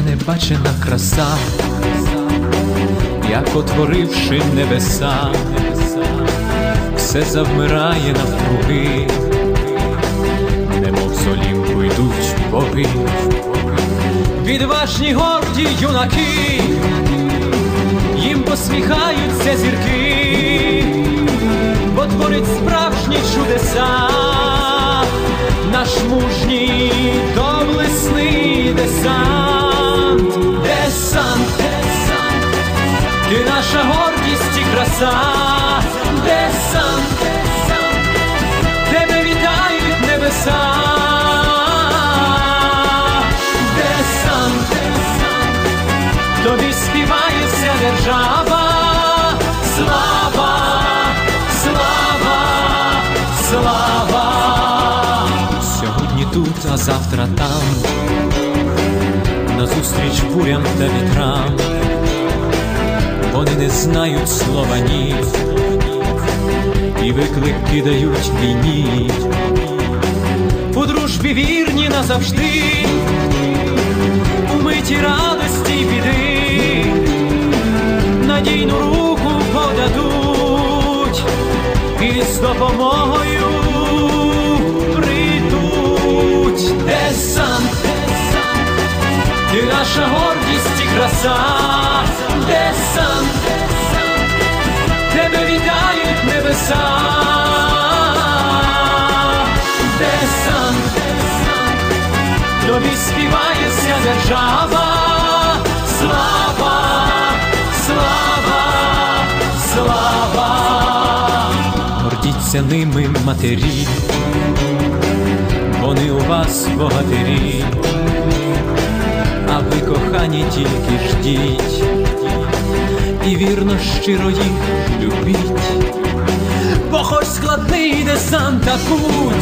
небачена краса, як отворивши небеса, все завмирає навкруги, немов з йдуть боги, відважні горді юнаки, їм посміхаються зірки, бо творить справжні чудеса, наш мужній доблесний десант, десант, десант, ти наша гордість і краса, десант, десант, тебе вітають небеса, десант, десант, тобі співає вся держава, слава, слава, слава. Сьогодні тут, а завтра там, назустріч бурям та вітрам, вони не знають слова ні, і виклик кидають війні, у дружбі вірні назавжди, у миті радості й біди, надійну руку подадуть. І з допомогою прийдуть. Наша гордість і краса, десант, десант, тебе вітають небеса. Десант, десант, тобі співає вся держава, слава, слава, слава, гордіться ними матері, вони у вас богатирі, а ви кохані тільки ждіть, і вірно щиро їх любіть, бо хоч складний десант та путь.